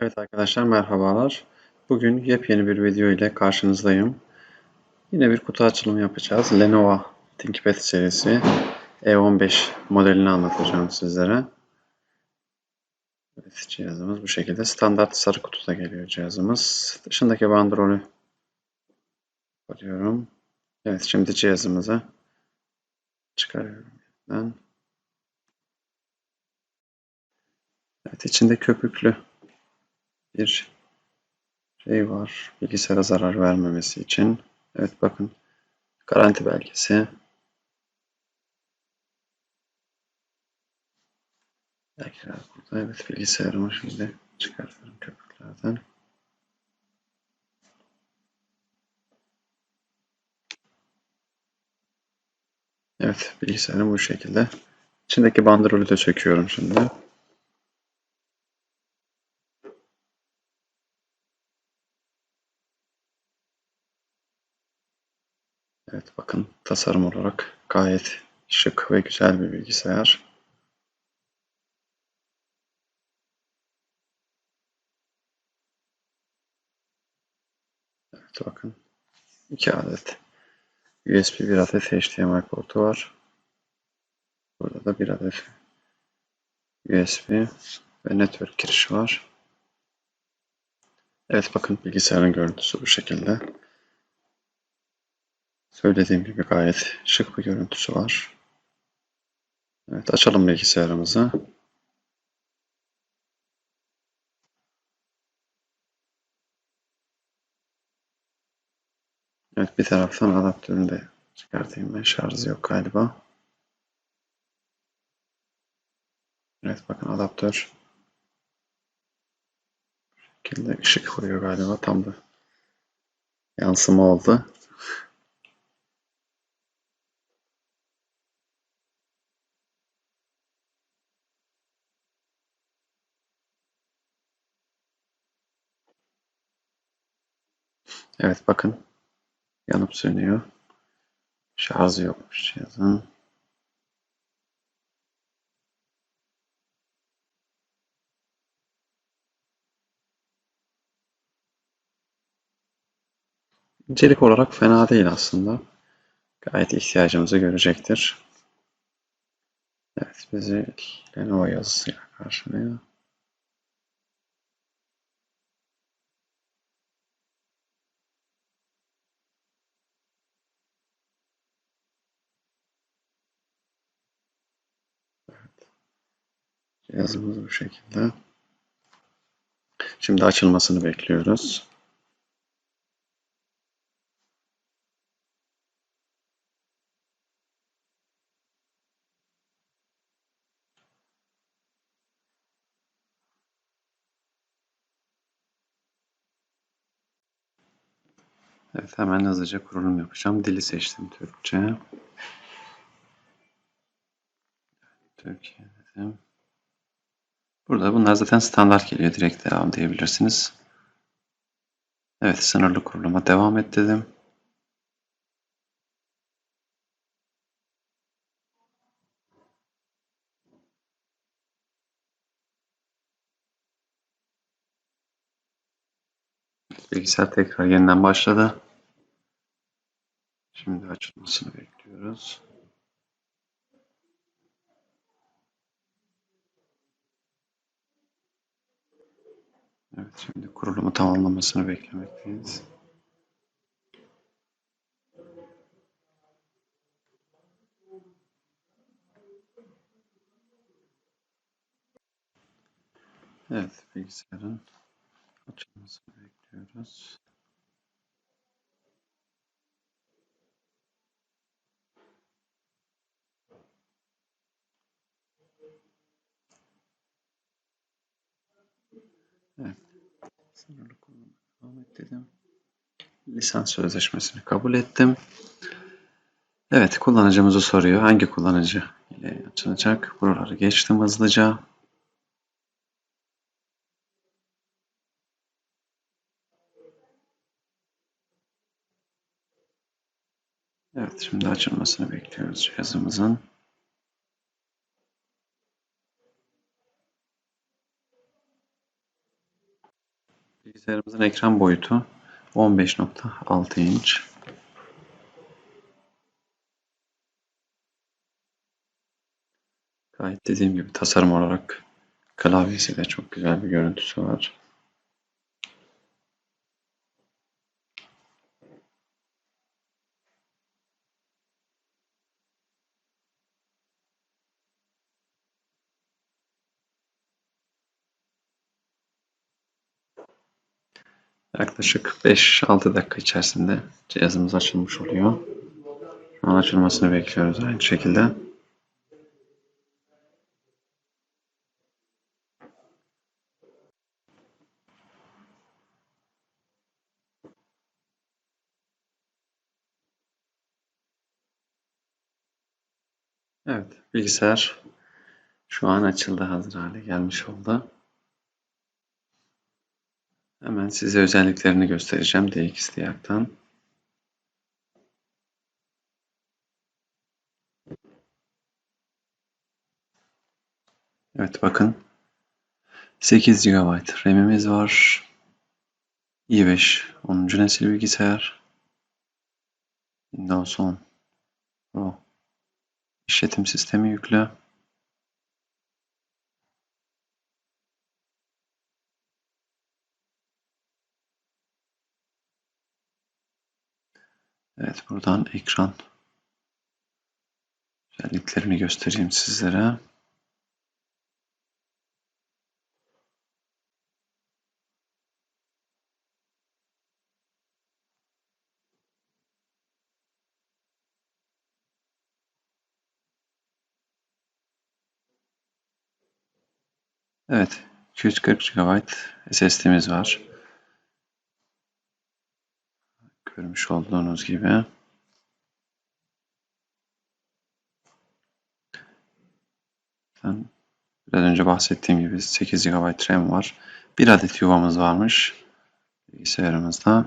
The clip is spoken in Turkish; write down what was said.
Evet arkadaşlar merhabalar. Bugün yepyeni bir video ile karşınızdayım. Yine bir kutu açılımı yapacağız. Lenovo ThinkPad serisi E15 modelini anlatacağım sizlere. Evet, cihazımız bu şekilde. Standart sarı kutuda geliyor cihazımız. Dışındaki bandrolü koyuyorum. Evet şimdi cihazımızı çıkarıyorum. Evet içinde köpüklü bir şey var. Bilgisayara zarar vermemesi için. Evet bakın. Garanti belgesi. Belgeler burada. Evet bilgisayarımı şimdi çıkartıyorum köpüklerden. Evet bilgisayarım bu şekilde. İçindeki bandrolü de söküyorum şimdi. Evet bakın tasarım olarak gayet şık ve güzel bir bilgisayar. Evet bakın iki adet USB bir adet HDMI portu var. Burada da bir adet USB ve network girişi var. Evet bakın bilgisayarın görüntüsü bu şekilde. Söylediğim gibi gayet şık bir görüntüsü var. Evet açalım bilgisayarımızı. Evet bir taraftan adaptörünü de çıkartayım ben. Şarjı yok galiba. Evet bakın adaptör. Şekilde ışık koyuyor galiba. Tam da yansıma oldu. Evet bakın yanıp sönüyor. Şarjı yokmuş cihazın. İncelik olarak fena değil aslında. Gayet ihtiyacımızı görecektir. Evet bizi Lenovo yazısıyla karşılıyor. Cihazımız bu şekilde. Şimdi açılmasını bekliyoruz. Evet hemen hızlıca kurulum yapacağım. Dili seçtim Türkçe. Türkiye dedim. Burada bunlar zaten standart geliyor. Direkt devam diyebilirsiniz. Evet sınırlı kuruluma devam et dedim. Bilgisayar tekrar yeniden başladı. Şimdi açılmasını bekliyoruz. Evet şimdi kurulumu tamamlamasını beklemekteyiz. Evet bilgisayarın açılmasını bekliyoruz. Evet. Sınırlı kullanıma devam et dedim. Lisans sözleşmesini kabul ettim. Evet kullanıcımızı soruyor. Hangi kullanıcı ile açılacak? Buraları geçtim hızlıca. Evet şimdi açılmasını bekliyoruz cihazımızın. Bilgisayarımızın ekran boyutu 15.6 inç. Gayet dediğim gibi tasarım olarak klavyesi de çok güzel bir görüntüsü var. Yaklaşık 5-6 dakika içerisinde cihazımız açılmış oluyor. Şu an açılmasını bekliyoruz aynı şekilde. Evet, bilgisayar şu an açıldı, hazır hale gelmiş oldu. Hemen size özelliklerini göstereceğim DXDiag'dan. Evet bakın 8 GB RAM'imiz var. i5 10. nesil bilgisayar. Windows 10 Pro işletim sistemi yüklü. Evet buradan ekran özelliklerini göstereyim sizlere. Evet 240 GB SSD'miz var. Görmüş olduğunuz gibi. Ben biraz önce bahsettiğim gibi 8 GB RAM var. Bir adet yuvamız varmış bilgisayarımızda.